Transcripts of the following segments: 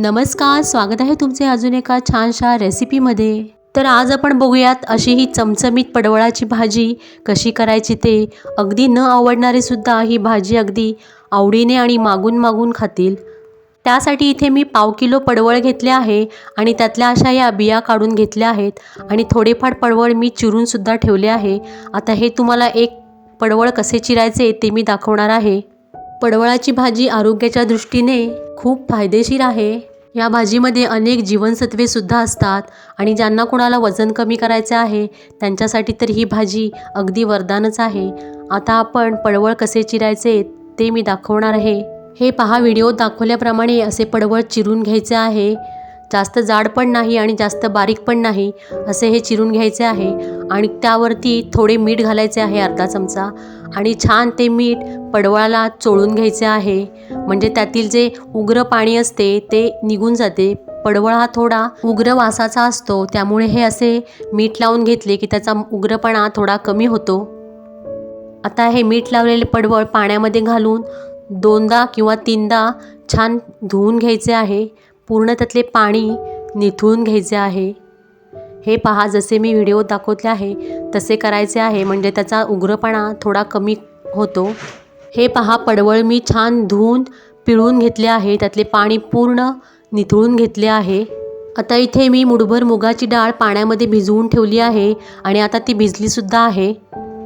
नमस्कार स्वागत आहे तुमचे अजून एका छानशा रेसिपीमध्ये. तर आज आपण बघूयात अशी ही चमचमीत पडवळाची भाजी कशी करायची ते. अगदी न आवडणारे सुद्धा ही भाजी अगदी आवडीने आणि मागून मागून खातील. त्यासाठी इथे मी पाव किलो पडवळ घेतले आहे आणि त्यातल्या अशा या बिया काढून घेतल्या आहेत आणि थोडेफार पडवळ मी चिरूनसुद्धा ठेवले आहे. आता हे तुम्हाला एक पडवळ कसे चिरायचे ते मी दाखवणार आहे. पडवळाची भाजी आरोग्याच्या दृष्टीने खूप फायदेशीर आहे. या भाजीमध्ये अनेक जीवनसत्वे सुद्धा असतात आणि ज्यांना कोणाला वजन कमी करायचे आहे त्यांच्यासाठी तर ही भाजी अगदी वरदानच आहे. आता आपण पडवळ कसे चिरायचे ते मी दाखवणार आहे. हे पहा व्हिडिओ दाखवल्याप्रमाणे असे पडवळ चिरून घ्यायचे आहे. जास्त जाड पण नाही आणि जास्त बारीक पण नाही असे हे चिरून घ्यायचे आहे आणि त्यावरती थोडे मीठ घालायचे आहे अर्धा चमचा. आणि छान ते मीठ पडवळाला चोळून घ्यायचे आहे. म्हणजे त्यातील जे उग्र पाणी असते ते निघून जाते. पडवळ हा थोडा उग्र वासाचा असतो. त्यामुळे हे असे मीठ लावून घेतले की त्याचा उग्रपणा थोडा कमी होतो. आता हे मीठ लावलेले पडवळ पाण्यामध्ये घालून दोनदा किंवा तीनदा छान धुवून घ्यायचे आहे. पूर्ण त्यातले पाणी निथळून घ्यायचे आहे. हे पहा जसे मी व्हिडिओ दाखवले आहे तसे करायचे आहे. म्हणजे त्याचा उग्रपणा थोडा कमी होतो. हे पहा पडवळ मी छान धुवून पिळून घेतले आहे. त्यातले पाणी पूर्ण निथळून घेतले आहे. आता इथे मी मुठभर मुगाची डाळ पाण्यामध्ये भिजवून ठेवली आहे आणि आता ती भिजलीसुद्धा आहे.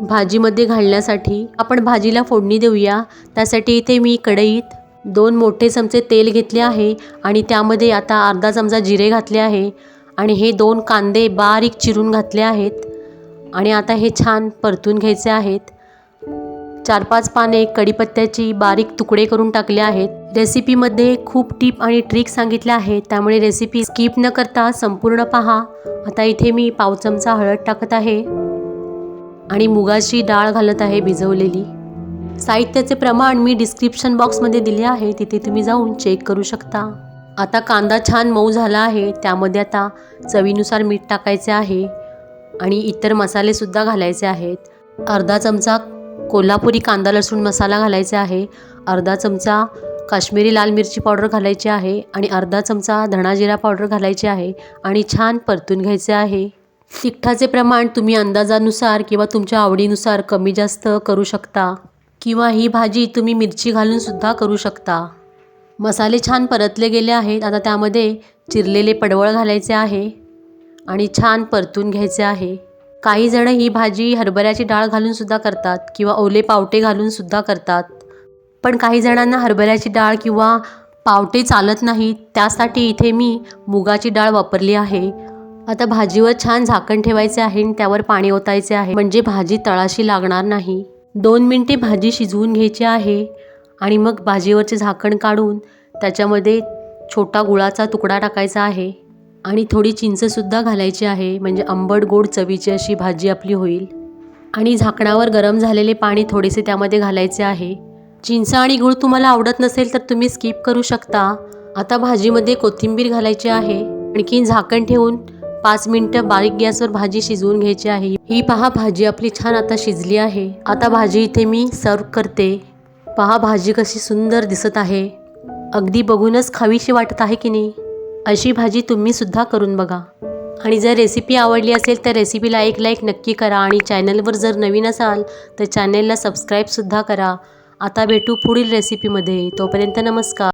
भाजीमध्ये घालण्यासाठी आपण भाजीला फोडणी देऊया. त्यासाठी इथे मी कढईत दोन मोठे चमचे तेल घेतले आहे आणि त्यामध्ये आता अर्धा चमचा जिरे घातले आहे. आणि हे दोन कांदे बारीक चिरून घातले आहेत. आणि आता हे छान परतून घ्यायचे आहेत. चार पाच पाने कढीपत्त्याची बारीक तुकडे करून टाकले आहेत. रेसिपीमध्ये खूप टीप आणि ट्रिक सांगितल्या आहेत. त्यामुळे रेसिपी स्किप न करता संपूर्ण पहा. आता इथे मी पाव चमचा हळद टाकत आहे. आणि मुगाची डाळ घालत आहे भिजवलेली. साहित्याचे प्रमाण मी डिस्क्रिप्शन बॉक्समध्ये दिले आहे. तिथे तुम्ही जाऊन चेक करू शकता. आता कांदा छान मऊ झाला आहे. त्यामध्ये आता चवीनुसार मीठ टाकायचे आहे आणि इतर मसालेसुद्धा घालायचे आहेत. अर्धा चमचा कोल्हापुरी कांदा लसूण मसाला घालायचा आहे. अर्धा चमचा काश्मीरी लाल मिरची पावडर घालायची आहे आणि अर्धा चमचा धणा जिरा पावडर घालायची आहे आणि छान परतून घ्यायचे आहे. तिखटाचे प्रमाण तुम्ही अंदाजानुसार किंवा तुमच्या आवडीनुसार कमी जास्त करू शकता किंवा ही भाजी तुम्ही मिरची घालूनसुद्धा करू शकता. मसाले छान परतले गेले आहेत. आता त्यामध्ये चिरलेले पडवळ घालायचे आहे आणि छान परतून घ्यायचे आहे. काही जण ही भाजी हरभऱ्याची डाळ घालूनसुद्धा करतात किंवा ओले पावटे घालूनसुद्धा करतात. पण काही जणांना हरभऱ्याची डाळ किंवा पावटे चालत नाहीत. त्यासाठी इथे मी मुगाची डाळ वापरली आहे. आता भाजीवर छान झाकण ठेवायचे आहे आणि त्यावर पाणी ओतायचे आहे. म्हणजे भाजी तळाशी लागणार नाही. दोन मिनटे भाजी शिजवून घ्यायची आहे. आणि मग भाजीवरचे झाकण काढून त्याच्यामध्ये छोटा गुळाचा तुकडा टाकायचा आहे आणि थोडी चिंचसुद्धा घालायची आहे म्हणजे आंबट गोड चवीची अशी भाजी आपली होईल. आणि झाकणावर गरम झालेले पाणी थोडेसे त्यामध्ये घालायचे आहे. चिंच आणि गूळ तुम्हाला आवडत नसेल तर तुम्ही स्किप करू शकता. आता भाजीमध्ये कोथिंबीर घालायची आहे. आणखीन झाकण ठेवून पाच मिनटं बारीक गॅसवर भाजी शिजवून घ्यायची आहे. ही पहा भाजी आपली छान आता शिजली आहे. आता भाजी इथे मी सर्व करते. पहा भाजी कशी सुंदर दिसत आहे. अगदी बघूनच खावीशी वाटत आहे की नाही. अशी भाजी तुम्ही सुद्धा करून बघा. आणि जर रेसिपी आवडली असेल तर रेसिपीला एक लाईक नक्की करा आणि चॅनलवर जर नवीन असाल तर चॅनलला सबस्क्राईबसुद्धा करा. आता भेटू पुढील रेसिपीमध्ये तोपर्यंत नमस्कार.